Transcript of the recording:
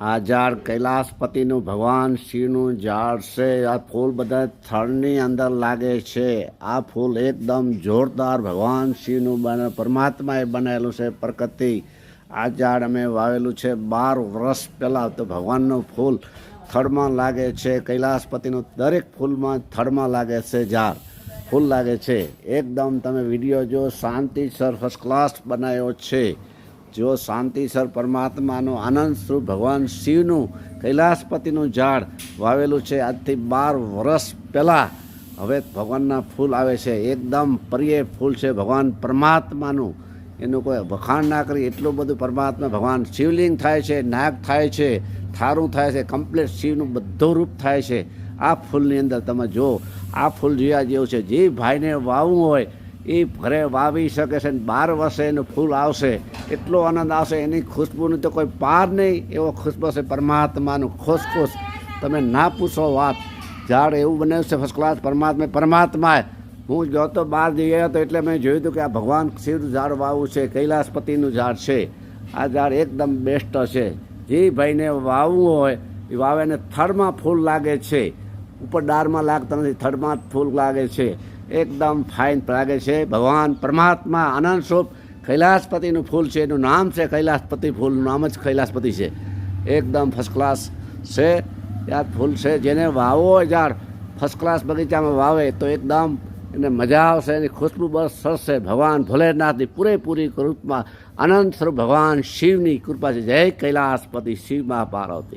આ ઝાડ કૈલાસપતિનું ભગવાન શિવનું ઝાડ છે. આ ફૂલ બધા થડની અંદર લાગે છે. આ ફૂલ એકદમ જોરદાર ભગવાન શિવનું બને, પરમાત્માએ બનાવેલું છે પ્રકૃતિ. આ ઝાડ અમે વાવેલું છે બાર વર્ષ પહેલાં તો ભગવાનનું ફૂલ થડમાં લાગે છે. કૈલાસપતિનું દરેક ફૂલમાં થડમાં લાગે છે ઝાડ. ફૂલ લાગે છે. એકદમ તમે વીડિયો જો શાંતિસર ફર્સ્ટ ક્લાસ બનાવ્યો છે. જો શાંતિસર પરમાત્માનું આનંદ સ્વરૂપ ભગવાન શિવનું કૈલાસપતિનું ઝાડ વાવેલું છે, આજથી બાર વર્ષ પહેલાં હવે ભગવાનના ફૂલ આવે છે, એકદમ પ્રિય ફૂલ છે, ભગવાન પરમાત્માનું. એનું કોઈ વખાણ ના કરી એટલું બધું પરમાત્મા ભગવાન શિવલિંગ થાય છે નાગ થાય છે, થારું થાય છે, કમ્પ્લીટ શિવનું બધું રૂપ થાય છે. આ ફૂલની અંદર તમે જો, આ ફૂલ જોયા જેવું છે. જે ભાઈને વાવવું હોય એ ઘરે વાવી શકે છે બાર વર્ષે એનું ફૂલ આવશે, એટલો આનંદ આવશે, એની ખુશ્બુની તો કોઈ પાર નહીં, એવો ખુશ્બુ છે પરમાત્માનું ખુશ ખુશ તમે ના પૂછો વાત. ઝાડ એવું બનાવ્યું છે ફર્સ્ટ ક્લાસ પરમાત્મા, પરમાત્માએ. હું ગયો તો બહાર જઈ તો એટલે મેં જોયું હતું કે આ ભગવાન શિવનું ઝાડ વાવવું છે, કૈલાસપતિનું ઝાડ છે. આ ઝાડ એકદમ બેસ્ટ છે જે ભાઈને વાવવું હોય, એ વાવે થડમાં ફૂલ લાગે છે. ઉપર ડાળમાં લાગતા નથી, થડમાં જ ફૂલ લાગે છે. એકદમ ફાઇન લાગે છે. ભગવાન પરમાત્મા આનંદ સ્વરૂપ કૈલાસપતિનું ફૂલ છે. એનું નામ છે કૈલાસપતિ ફૂલનું નામ જ કૈલાસપતિ છે. એકદમ ફર્સ્ટ ક્લાસ છે. આ ફૂલ છે. જેને વાવો ઝાડ ફર્સ્ટ ક્લાસ બગીચામાં વાવે તો એકદમ એને મજા આવશે. એની ખુશ્બુ બસ સરશે ભગવાન ભોલેનાથની પૂરેપૂરી કૃપમાં આનંદ સ્વરૂપ ભગવાન શિવની કૃપા છે. જય કૈલાસપતિ શિવ મહાપાર્વતી.